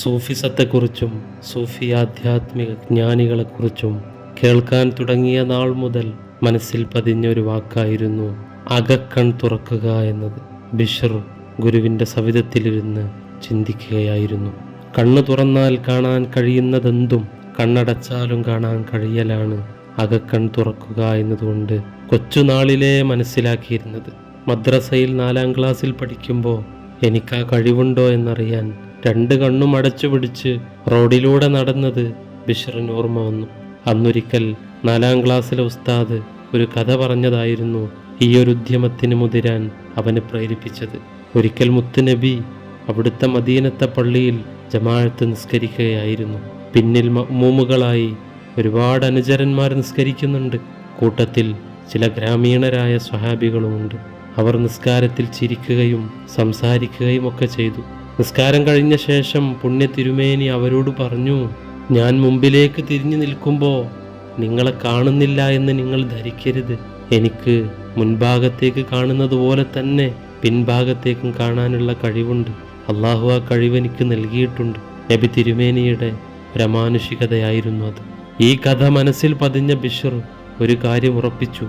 സൂഫിസത്തെക്കുറിച്ചും സൂഫി ആധ്യാത്മിക ജ്ഞാനികളെക്കുറിച്ചും കേൾക്കാൻ തുടങ്ങിയ നാൾ മുതൽ മനസ്സിൽ പതിഞ്ഞൊരു വാക്കായിരുന്നു അകക്കൺ തുറക്കുക എന്നത്. ബിഷർ ഗുരുവിന്റെ സവിധത്തിലിരുന്ന് ചിന്തിക്കുകയായിരുന്നു. കണ്ണു തുറന്നാൽ കാണാൻ കഴിയുന്നതെന്തും കണ്ണടച്ചാലും കാണാൻ കഴിയലാണ് അകക്കൺ തുറക്കുക എന്നതുകൊണ്ട് കൊച്ചുനാളിലേ മനസ്സിലാക്കിയിരുന്നത്. മദ്രസയിൽ നാലാം ക്ലാസ്സിൽ പഠിക്കുമ്പോൾ എനിക്ക് ആ കഴിവുണ്ടോ എന്നറിയാൻ രണ്ട് കണ്ണും അടച്ചു പിടിച്ച് റോഡിലൂടെ നടന്നത് ബിഷറിന് ഓർമ്മ വന്നു. അന്നൊരിക്കൽ നാലാം ക്ലാസ്സിലെ ഉസ്താദ് ഒരു കഥ പറഞ്ഞതായിരുന്നു ഈ ഒരു ഉദ്യമത്തിന് മുതിരാൻ അവനെ പ്രേരിപ്പിച്ചത്. ഒരിക്കൽ മുത്തുനബി അവിടുത്തെ മദീനത്തെ പള്ളിയിൽ ജമാഴത്ത് നിസ്കരിക്കുകയായിരുന്നു. പിന്നിൽ മമ്മൂമുകളായി ഒരുപാട് അനുചരന്മാർ നിസ്കരിക്കുന്നുണ്ട്. കൂട്ടത്തിൽ ചില ഗ്രാമീണരായ സ്വഹാബികളുമുണ്ട്. അവർ നിസ്കാരത്തിൽ ചിരിക്കുകയും സംസാരിക്കുകയും ഒക്കെ ചെയ്തു. നിസ്കാരം കഴിഞ്ഞ ശേഷം പുണ്യ തിരുമേനി അവരോട് പറഞ്ഞു ഞാൻ മുമ്പിലേക്ക് തിരിഞ്ഞു നിൽക്കുമ്പോൾ നിങ്ങളെ കാണുന്നില്ല എന്ന് നിങ്ങൾ ധരിക്കരുത്. എനിക്ക് മുൻഭാഗത്തേക്ക് കാണുന്നത് പോലെ തന്നെ പിൻഭാഗത്തേക്കും കാണാനുള്ള കഴിവുണ്ട്. അള്ളാഹു ആ കഴിവ് എനിക്ക് നൽകിയിട്ടുണ്ട്. നബി തിരുമേനിയുടെ പ്രമാനുഷികതയായിരുന്നു അത്. ഈ കഥ മനസ്സിൽ പതിഞ്ഞ ബിഷർ ഒരു കാര്യം ഉറപ്പിച്ചു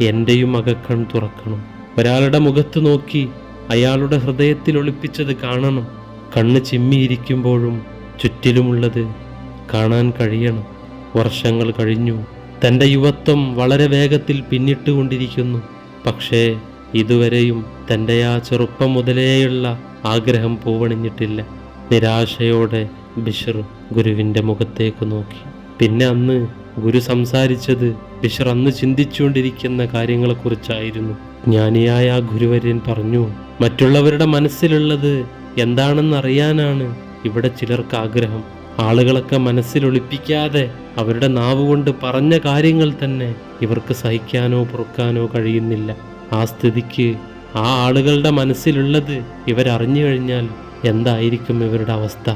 എന്റെയും അകക്കൺ തുറക്കണം. ഒരാളുടെ മുഖത്ത് നോക്കി അയാളുടെ ഹൃദയത്തിൽ ഒളിപ്പിച്ചത് കാണണം. കണ്ണ് ചിമ്മിയിരിക്കുമ്പോഴും ചുറ്റിലുമുള്ളത് കാണാൻ കഴിയണം. വർഷങ്ങൾ കഴിഞ്ഞു. തന്റെ യുവത്വം വളരെ വേഗത്തിൽ പിന്നിട്ടുകൊണ്ടിരിക്കുന്നു. പക്ഷേ ഇതുവരെയും തന്റെ ആ ചെറുപ്പം മുതലേയുള്ള ആഗ്രഹം പൂവണിഞ്ഞിട്ടില്ല. നിരാശയോടെ ബിഷർ ഗുരുവിന്റെ മുഖത്തേക്ക് നോക്കി. പിന്നെ അന്ന് ഗുരു സംസാരിച്ചത് ബിഷർ അന്ന് ചിന്തിച്ചുകൊണ്ടിരിക്കുന്ന കാര്യങ്ങളെക്കുറിച്ചായിരുന്നു. ജ്ഞാനിയായ ഗുരുവര്യൻ പറഞ്ഞു മറ്റുള്ളവരുടെ മനസ്സിലുള്ളത് എന്താണെന്നറിയാനാണ് ഇവിടെ ചിലർക്ക് ആഗ്രഹം. ആളുകളൊക്കെ മനസ്സിലൊളിപ്പിക്കാതെ അവരുടെ നാവ് കൊണ്ട് പറഞ്ഞ കാര്യങ്ങൾ തന്നെ ഇവർക്ക് സഹിക്കാനോ പൊറുക്കാനോ കഴിയുന്നില്ല. ആ സ്ഥിതിക്ക് ആ ആളുകളുടെ മനസ്സിലുള്ളത് ഇവരറിഞ്ഞു കഴിഞ്ഞാൽ എന്തായിരിക്കും ഇവരുടെ അവസ്ഥ?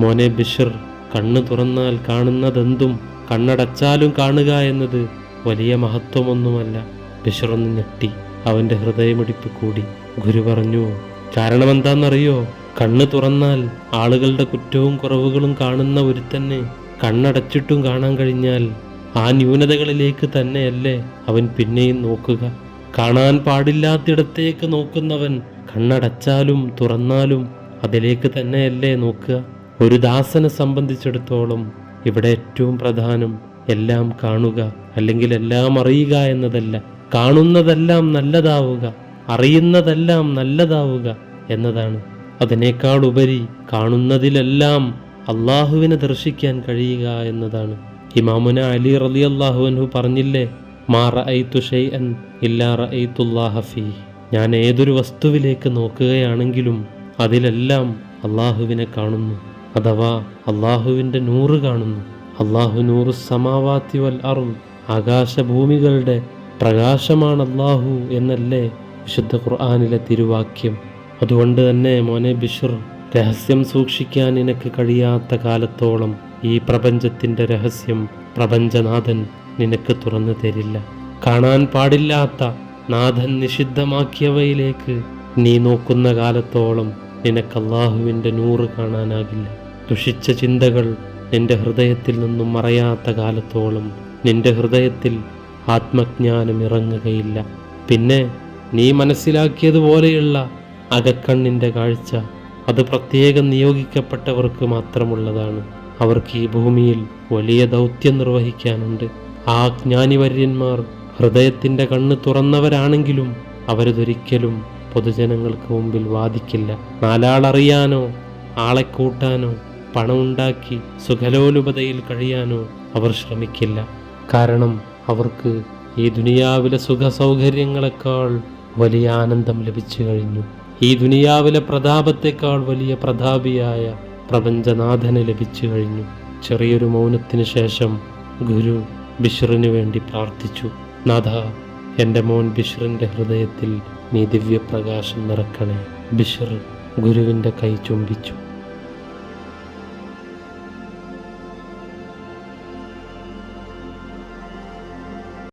മോനെ ബിഷർ കണ്ണു തുറന്നാൽ കാണുന്നതെന്തും കണ്ണടച്ചാലും കാണുക എന്നത് വലിയ മഹത്വമൊന്നുമല്ല ബിഷർ ഒന്ന് ഞെട്ടി. അവന്റെ ഹൃദയമിടിപ്പ് കൂടി. ഗുരു പറഞ്ഞു കാരണം എന്താണെന്നറിയോ കണ്ണ് തുറന്നാൽ ആളുകളുടെ കുറ്റവും കുറവുകളും കാണുന്ന ഒരുത്തന്നെ കണ്ണടച്ചിട്ടും കാണാൻ കഴിഞ്ഞാൽ ആ ന്യൂനതകളിലേക്ക് തന്നെയല്ലേ അവൻ പിന്നെയും നോക്കുക. കാണാൻ പാടില്ലാത്തിടത്തേക്ക് നോക്കുന്നവൻ കണ്ണടച്ചാലും തുറന്നാലും അതിലേക്ക് തന്നെയല്ലേ നോക്കുക. ഒരു ദാസനെ സംബന്ധിച്ചിടത്തോളം ഇവിടെ ഏറ്റവും പ്രധാനം എല്ലാം കാണുക അല്ലെങ്കിൽ എല്ലാം അറിയുക എന്നതല്ല. കാണുന്നതെല്ലാം നല്ലതാവുക അറിയുന്നതെല്ലാം നല്ലതാവുക എന്നതാണ്. അതിനേക്കാൾ ഉപരി കാണുന്നതിലെല്ലാം അള്ളാഹുവിനെ ദർശിക്കാൻ കഴിയുക എന്നതാണ്. ഇമാമുന അലി റലി അള്ളാഹുവിനു പറഞ്ഞില്ലേ മാ ഇല്ലാ ഞാൻ ഏതൊരു വസ്തുവിലേക്ക് നോക്കുകയാണെങ്കിലും അതിലെല്ലാം അള്ളാഹുവിനെ കാണുന്നു. അഥവാ അള്ളാഹുവിന്റെ നൂറ് കാണുന്നു. അള്ളാഹു നൂറ് സമാവാത്തി വൽ അറും ആകാശഭൂമികളുടെ പ്രകാശമാണ് അള്ളാഹു എന്നല്ലേ വിശുദ്ധ ഖുർആാനിലെ തിരുവാക്യം. അതുകൊണ്ട് തന്നെ മോനെ ബിഷർ രഹസ്യം സൂക്ഷിക്കാൻ നിനക്ക് കഴിയാത്ത കാലത്തോളം ഈ പ്രപഞ്ചത്തിന്റെ രഹസ്യം പ്രപഞ്ചനാഥൻ നിനക്ക് തുറന്നു തരില്ല. കാണാൻ പാടില്ലാത്ത നാഥൻ നിഷിദ്ധമാക്കിയവയിലേക്ക് നീ നോക്കുന്ന കാലത്തോളം നിനക്ക് അള്ളാഹുവിന്റെ നൂറ് കാണാനാകില്ല. ദുഷിച്ച ചിന്തകൾ നിന്റെ ഹൃദയത്തിൽ നിന്നും മറയാത്ത കാലത്തോളം നിന്റെ ഹൃദയത്തിൽ ആത്മജ്ഞാനം ഇറങ്ങുകയില്ല പിന്നെ നീ മനസ്സിലാക്കിയതുപോലെയുള്ള അകക്കണ്ണിന്റെ കാഴ്ച അത് പ്രത്യേകം നിയോഗിക്കപ്പെട്ടവർക്ക് മാത്രമുള്ളതാണ്. അവർക്ക് ഈ ഭൂമിയിൽ വലിയ ദൗത്യം നിർവഹിക്കാനുണ്ട്. ആ ജ്ഞാനിവര്യന്മാർ ഹൃദയത്തിന്റെ കണ്ണ് തുറന്നവരാണെങ്കിലും അവരതൊരിക്കലും പൊതുജനങ്ങൾക്ക് മുമ്പിൽ വാദിക്കില്ല. നാലാളറിയാനോ ആളെ കൂട്ടാനോ പണമുണ്ടാക്കി സുഖലോലുപതയിൽ കഴിയാനോ അവർ ശ്രമിക്കില്ല. കാരണം അവർക്ക് ഈ ദുനിയാവിലെ സുഖ സൗകര്യങ്ങളെക്കാൾ വലിയ ആനന്ദം ലഭിച്ചു കഴിഞ്ഞു. ഈ ദുനിയാവിലെ പ്രതാപത്തെക്കാൾ വലിയ പ്രതാപിയായ പ്രപഞ്ചനാഥന് ലഭിച്ചു കഴിഞ്ഞു. ചെറിയൊരു മൗനത്തിന് ശേഷം ഗുരു ബിഷറിന് വേണ്ടി പ്രാർത്ഥിച്ചു. നാഥ എന്റെ മോൻ ബിഷറിന്റെ ഹൃദയത്തിൽ നീ ദിവ്യപ്രകാശം നിറക്കണേ. ബിഷർ ഗുരുവിന്റെ കൈ ചുംബിച്ചു.